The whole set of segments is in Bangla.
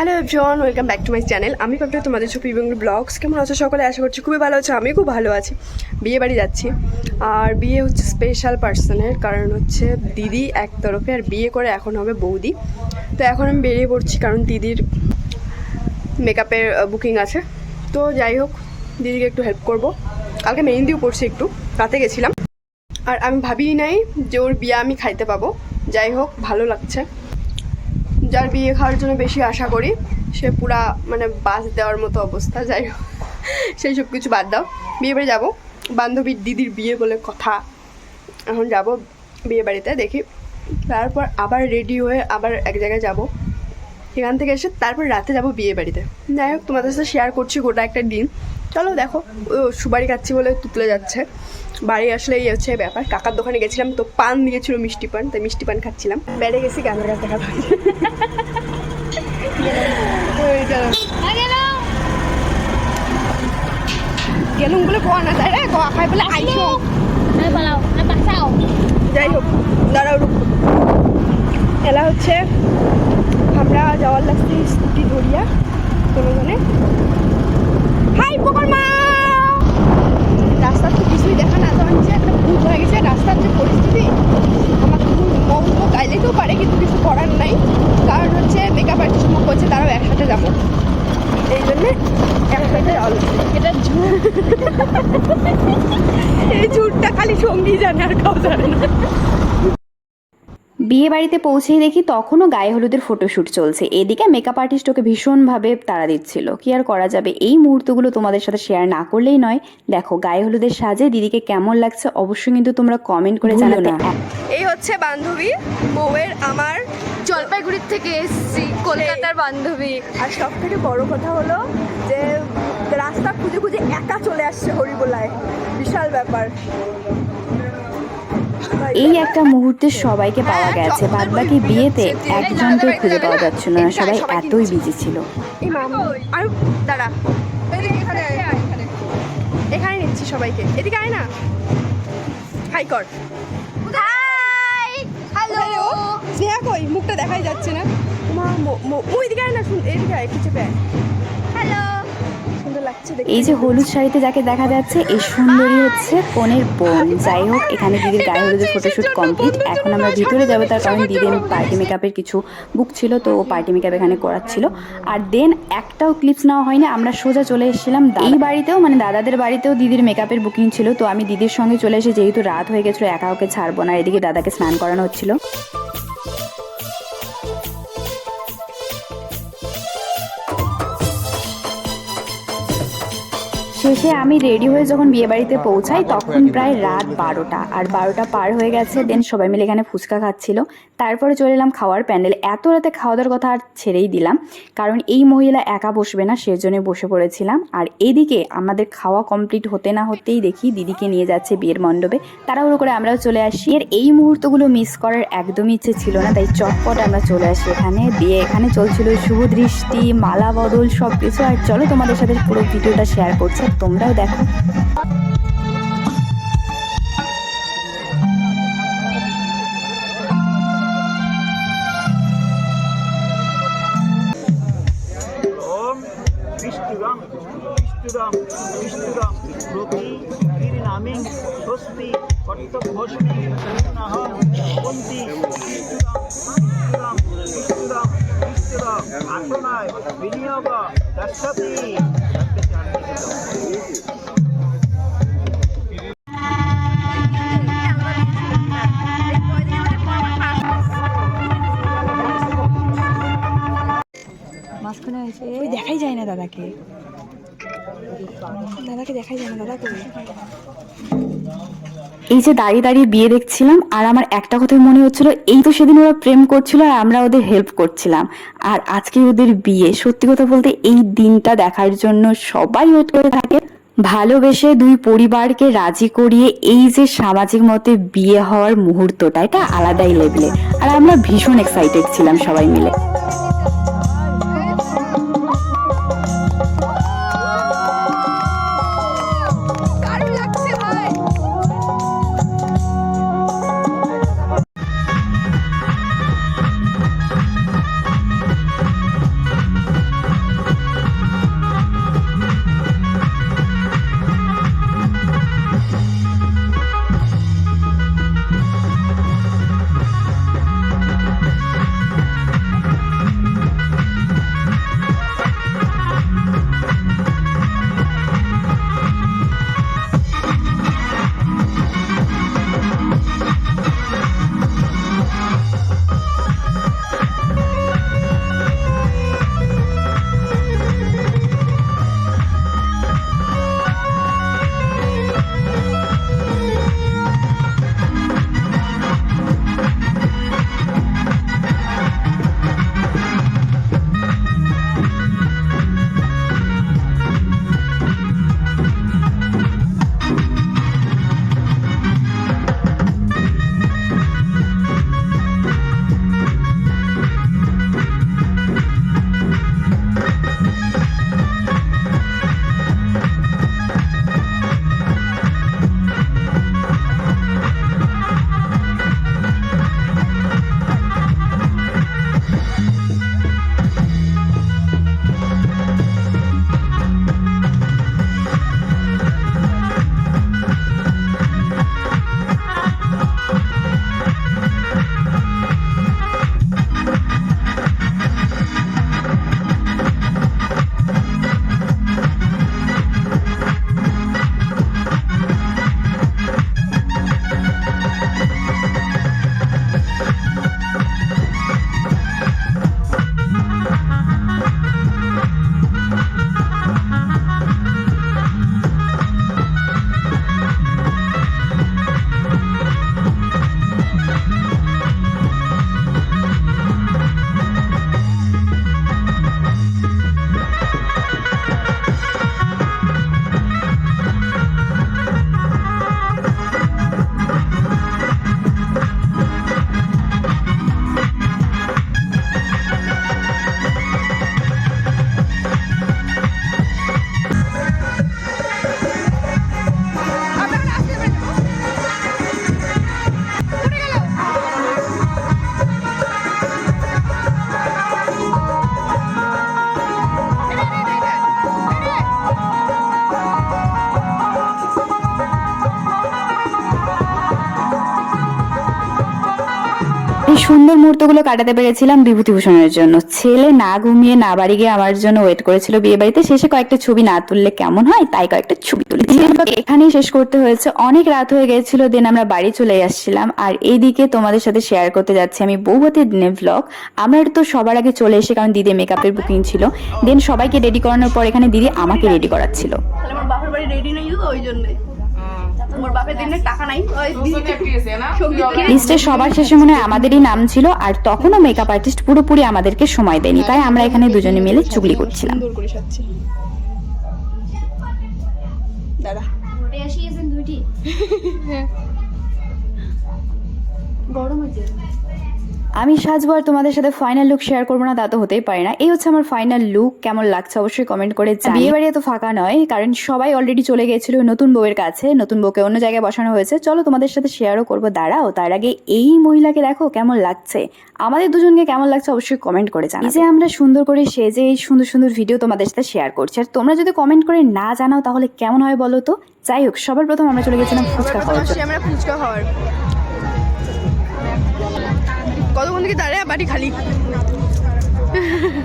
Hello John welcome back to my channel. আমি ভাবতে তোমাদের ছবি এবং ব্লগস। কেমন আছো সকলে? আশা করছি খুবই ভালো আছে আমি খুব ভালো আছি। বিয়ে বাড়ি যাচ্ছি। আর বিয়ে হচ্ছে স্পেশাল পার্সনের কারণ হচ্ছে দিদি এক তরফে আর বিয়ে করে এখন হবে বৌদি। তো এখন আমি বেরিয়ে পড়ছি, কারণ দিদির মেকআপের বুকিং আছে। তো যাই হোক, দিদিকে একটু হেল্প করব। কালকে মেহেন্দিও পড়ছি একটু, রাতে গেছিলাম। আর আমি ভাবিই নাই যে ওর বিয়ে আমি খাইতে পাবো। যাই হোক, ভালো লাগছে। যার বিয়ে খাওয়ার জন্য বেশি আশা করি, সে পুরা মানে বাস দেওয়ার মতো অবস্থা, যাই হোক। সেই সব কিছু বাদ দাও। বিয়ে বাড়ি যাব। বান্ধবীর দিদির বিয়ে বলে কথা। এখন যাব বিয়ে বাড়িতে, দেখি। তারপর আবার রেডি হয়ে আবার এক জায়গায় যাব। সেখান থেকে এসে তারপর রাতে যাব বিয়ে বাড়িতে। যাই হোক, তোমাদের সাথে শেয়ার করছি গোটা একটা দিন। চলো দেখো, ও সুবারি খাচ্ছি বলে তুতলে যাচ্ছে। বাড়ি আসলে এই হচ্ছে ব্যাপার। কাকার দোকানে গেছিলাম তো পান দিয়েছিল মিষ্টি পান, তাই মিষ্টি পান খাচ্ছিলাম। বেড়ে গেছি গানের কাছে দেখা গেলুম বলে কোয়া না যায় রে কোয়া খাই বলে আইসো। যাই হোক, দাঁড়াও রুক এলা হচ্ছে আমরা যাওয়ার লাগছে স্কুটি ধরিয়া কোনো হাই, পকর মা কিছুই দেখা না তখন যে একটা ভূত হয়ে গেছে রাস্তার যে পরিস্থিতি আমার মম তো গাইলেতেও পারে কিন্তু কিছু করার নাই। কারণ হচ্ছে মেকআপ আর্টিস্ট মুখ করছে তারাও একসাথে যাব। এই জন্যে একসাথে এটা ঝুট। এই ঝুটটা খালি সঙ্গী জানে আর কাউ জানে না। বিয়ে বাড়িতে পৌঁছেই দেখি তখনও গায়ে হলুদের ফটোশ্যুট চলছে। এদিকে মেকআপ আর্টিস্ট ওকে ভীষণভাবে তাড়া দিচ্ছিল। কি আর করা যাবে? এই মুহূর্তগুলো তোমাদের সাথে শেয়ার না করলেই নয়। দেখো গায়ে হলুদের সাজে দিদিকে কেমন লাগছে অবশ্যই কিন্তু তোমরা কমেন্ট করে জানো না। এই হচ্ছে বান্ধবী বউয়ের আমার জলপাইগুড়ির থেকে এসেছি কলকাতার বান্ধবী। আর সব থেকে বড় কথা হলো যে রাস্তা খুঁজে খুঁজে একা চলে আসছে হরিবোলায়। বিশাল ব্যাপার। এই একটা মুহূর্তে সবাইকে পাওয়া গেছে। বাদ বাকি বিয়েতে একজনকে খুঁজে পাওয়া যাচ্ছিল না সবাই এতই বিজি ছিল। এই মাম আর দাঁড়া। এখানে আয়, এখানে। এখানে নিচ্ছি সবাইকে। এদিকে আয় না। হাই কর। Hi hello. স্নেহা কই? মুখটা দেখাই যাচ্ছে না। মা মো- মো- ওই দিকে আয় না শুন এদিকে আয় কিছু পেয়ে হ্যালো। এই যে হলুদ শাড়িতে যাকে দেখা যাচ্ছে এই সুন্দরী হচ্ছে কনের বোন। যাই হোক এখানে দিদির গায়ে হলুদের ফটোশ্যুট কমপ্লিট এখন আমরা ভিতরে যাব তার কারণ দিদির পার্টি মেকআপের কিছু বুক ছিল তো ও পার্টি মেকআপ এখানে করাচ্ছিল। আর দেন একটাও ক্লিপস নেওয়া হয়নি আমরা সোজা চলে এসেছিলাম এই বাড়িতেও মানে দাদাদের বাড়িতেও দিদির মেকআপের বুকিং ছিল তো আমি দিদির সঙ্গে চলে এসে যেহেতু রাত হয়ে গেছিল একা ওকে ছাড়বো না এদিকে দাদাকে স্নান করানো হচ্ছিল। শেষে আমি রেডি হয়ে যখন বিয়ে বাড়িতে পৌঁছাই তখন প্রায় রাত বারোটা। আর বারোটা পার হয়ে গেছে দেন সবাই মিলে এখানে ফুচকা খাচ্ছিল। তারপরে চলে এলাম খাওয়ার প্যান্ডেল। এত রাতে খাওয়া দাওয়ার কথা আর ছেড়েই দিলাম কারণ এই মহিলা একা বসবে না সেজন্য বসে পড়েছিলাম। আর এদিকে আমাদের খাওয়া কমপ্লিট হতে না হতেই দেখি দিদিকে নিয়ে যাচ্ছে বিয়ের মণ্ডপে। তাড়াহুড়ো করে আমরাও চলে আসি। এর এই মুহূর্তগুলো মিস করার একদমই ইচ্ছে ছিল না তাই চটপট আমরা চলে আসি এখানে। দিয়ে এখানে চলছিল শুভ দৃষ্টি মালা বদল সব কিছু আর চলো তোমাদের সাথে পুরো ভিডিওটা শেয়ার করছি। তোমরাও দেখো। ওম বিষ্ণুরং বিষ্ণুরং বিষ্ণুরং প্রতি গিরিনামি স্বস্তি, কর্তব্যস্মি নাহম বন্তি বিষ্ণুরং বিষ্ণুরং বিষ্ণুরং বিষ্ণুরং আসনায় বিনিয়োগ, দর্শতি। ওই দেখাই যায় না দাদাকে দাদাকে দেখাই যায় না দাদা কই এই যে দাঁড়িয়ে দাঁড়িয়ে বিয়ে দেখছিলাম, আর আমার একটা কথাই মনে হচ্ছিল, এই তো সেদিন ওরা প্রেম করছিল আর আমরা ওদের হেল্প করছিলাম। আর আজকে ওদের বিয়ে, সত্যি কথা বলতে এই দিনটা দেখার জন্য সবাই ওয়েট করে থাকে। ভালোবেসে দুই পরিবারকে রাজি করিয়ে এই যে সামাজিক মতে বিয়ে হওয়ার মুহূর্তটা, এটা আলাদাই লেভেলে আর আমরা ভীষণ এক্সাইটেড ছিলাম সবাই মিলে। সুন্দর মুহূর্তগুলো কাটাতে পেরেছিলাম বিভূতিভূষণের জন্য। ছেলে না ঘুমিয়ে না বাড়ি গিয়ে আমার জন্য ওয়েট করেছিল বিয়ে বাড়িতে শেষে কয়েকটা ছবি না তুললে কেমন হয় তাই কয়েকটা ছবি তুলেছি এখানেই শেষ করতে হয়েছে। অনেক রাত হয়ে গেছিল দেন আমরা বাড়ি চলে আসছিলাম। আর এইদিকে তোমাদের সাথে শেয়ার করতে যাচ্ছি আমি বৌভাতের দিনের ব্লগ আমরা তো সবার আগে চলে এসে কারণ দিদি মেকআপের বুকিং ছিল। দেন সবাইকে রেডি করানোর পর এখানে দিদি আমাকে রেডি করাচ্ছিল। আমার বাপের বাড়ি রেডি নেই তো ওই জন্যই আমার বাপের দিনে টাকা নাই। ওই লিস্টের সবার শেষে মনে হয় আমাদেরই নাম ছিল আর তখনও মেকআপ আর্টিস্ট পুরোপুরি আমাদেরকে সময় দেয়নি তাই আমরা এখানে দুজনে মিলে চুগলি করছিলাম। দাদা। গরম সাজছি দাঁড়া আমি সাজবো আর তোমাদের সাথে ফাইনাল লুক শেয়ার করব না তা তো হতেই পারে না। এই হচ্ছে আমার ফাইনাল লুক কেমন লাগছে অবশ্যই কমেন্ট করে বিয়ে বাড়ি এত ফাঁকা নয় কারণ সবাই অলরেডি চলে গেছিল নতুন বউয়ের কাছে নতুন বউকে অন্য জায়গায় বসানো হয়েছে। চলো তোমাদের সাথে শেয়ারও করব দাঁড়াও তার আগে এই মহিলাকে দেখো কেমন লাগছে। আমাদের দুজনকে কেমন লাগছে অবশ্যই কমেন্ট করে জানাও যে আমরা সুন্দর করে সেজে এই সুন্দর সুন্দর ভিডিও তোমাদের সাথে শেয়ার করছি। আর তোমরা যদি কমেন্ট করে না জানাও তাহলে কেমন হয় বলো তো? যাই হোক সবার প্রথম আমরা চলে গেছিলাম ফুচকা খাওয়ার আমরা ফুচকা খাওয়ার। থেকে দাঁড়ায় বাড়ি খালি?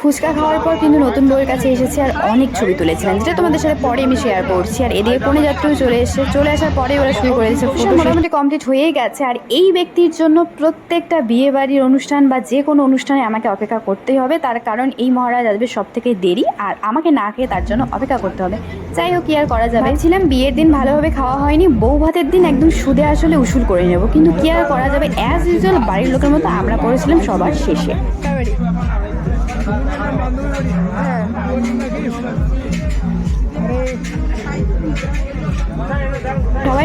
ফুচকা খাওয়ার পর কিন্তু নতুন বউয়ের কাছে এসেছি আর অনেক ছবি তুলেছিলাম যেটা তোমাদের সাথে পরে আমি শেয়ার করছি। আর এদিকে কোনো যাত্রীও চলে এসে চলে আসার পরে ওরা শুরু করে দিয়েছে মোটামুটি কমপ্লিট হয়েই গেছে আর এই ব্যক্তির জন্য প্রত্যেকটা বিয়ে বাড়ির অনুষ্ঠান বা যে কোনো অনুষ্ঠানে আমাকে অপেক্ষা করতেই হবে। তার কারণ এই মহারাজ আসবে সব থেকে দেরি আর আমাকে না খেয়ে তার জন্য অপেক্ষা করতে হবে। যাই হোক কি আর করা যাবে? ছিলাম বিয়ের দিন ভালোভাবে খাওয়া হয়নি বউ ভাতের দিন একদম সুদে আসলে উসুল করে নেব। কিন্তু কি আর করা যাবে? অ্যাজ ইউজুয়াল বাড়ির লোকের মতো আমরা পড়েছিলাম সবার শেষে। কার বাড়ি সবাই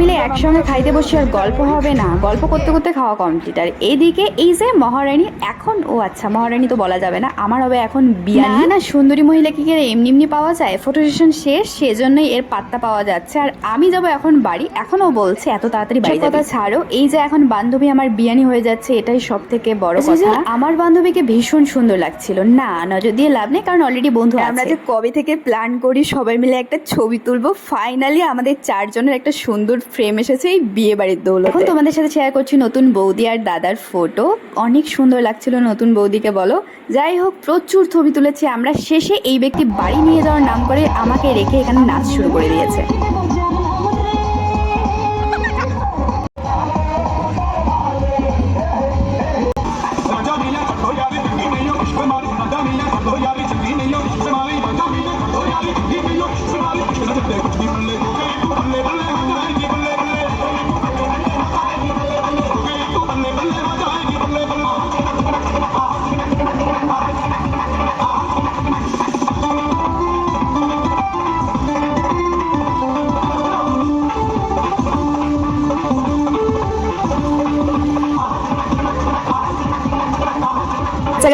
মিলে একসঙ্গে খাইতে বসি আর গল্প হবে না। গল্প করতে করতে খাওয়া কমপ্লিট আর এদিকে এই যে মহারানী এখন ও আচ্ছা মহারানী তো বলা যাবে না আমার হবে এখন বিয়া না সুন্দরী মহিলা কি এমনি এমনি পাওয়া যায়? ফটো সেশন শেষ সেজন্যই এর পাত্তা পাওয়া যাচ্ছে। আর আমি যাব এখন বাড়ি। এখনও বলছে এত তাড়াতাড়ি বাড়ি কথা ছাড়ো। এই যে এখন বান্ধবী আমার বিয়ানি হয়ে যাচ্ছে এটাই সব থেকে বড় কথা। আমার বান্ধবীকে ভীষণ সুন্দর লাগছিল। না নজর দিয়ে লাভ নেই কারণ অলরেডি বন্ধু আমরা যে কবে থেকে প্ল্যান করি সবাই মিলে একটা ছবি তুলবো। ফাইনালি আমাদের চারজনের একটা সুন্দর ফ্রেম এসেছে এই বিয়ে বাড়ির দৌলত। এখন তোমাদের সাথে শেয়ার করছি নতুন বৌদি আর দাদার ফটো অনেক সুন্দর লাগছিল নতুন বৌদিকে বলো। যাই হোক, প্রচুর ছবি তুলেছি আমরা। শেষে এই ব্যক্তি বাড়ি নিয়ে যাওয়ার নাম করে আমাকে রেখে এখানে নাচ শুরু করে দিয়েছে।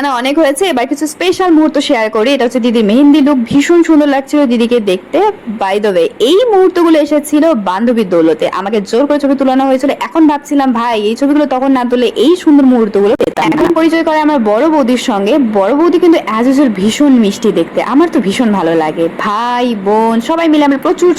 গানা অনেক হয়েছে। এবার কিছু স্পেশাল মুহূর্ত শেয়ার করি। এটা হচ্ছে দিদির মেহেন্দি লুক ভীষণ সুন্দর লাগছিল দিদিকে দেখতে। বাই দ্য ওয়ে এই মুহূর্তগুলো এসেছিল বান্ধবীর দৌলতে। আমাকে জোর করে ছবি তুলানো হয়েছিল। এখন ভাবছিলাম, ভাই, এই ছবিগুলো তখন না তুলে এই সুন্দর মুহূর্তগুলো এখন পরিচয় করে আমার বড় বৌদির সঙ্গে। বড় বৌদি কিন্তু অ্যাজ ইউজুয়াল ভীষণ মিষ্টি দেখতে। আমার তো ভীষণ ভালো লাগে। ভাই, বোন, সবাই মিলে আমরা প্রচুর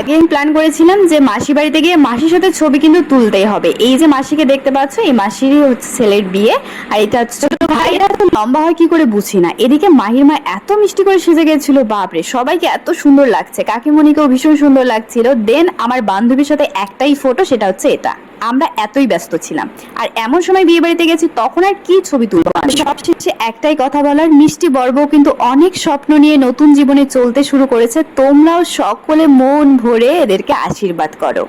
আগে প্ল্যান করেছিলাম যে মাসি বাড়িতে গিয়ে মাসির সাথে ছবি কিন্তু তুলতেই হবে। এই যে মাসিকে দেখতে পাচ্ছ, এই মাসিরই হচ্ছে ছেলের বিয়ে। আর এটা হচ্ছে ছোট ভাই। এরা তো লম্বা হয় কি করে বুঝি না? এদিকে মাহির মা এত মিষ্টি করে সেজে গেছিল, বাপরে! সবাইকে এত সুন্দর লাগছে। কাকিমণিকেও ভীষণ সুন্দর লাগছিল। দেন আমার বান্ধবীর সাথে একটাই ফটো সেটা হচ্ছে এটা। আমরা এতই ব্যস্ত ছিলাম। আর এমন সময় বিয়ে বাড়িতে গেছি, তখন আর কি ছবি তুলবো? সবশেষে একটাই কথা বলার, মিষ্টি বর্ব কিন্তু অনেক স্বপ্ন নিয়ে নতুন জীবনে চলতে শুরু করেছে। তোমরাও সকলে মন ভরে এদেরকে আশীর্বাদ করো।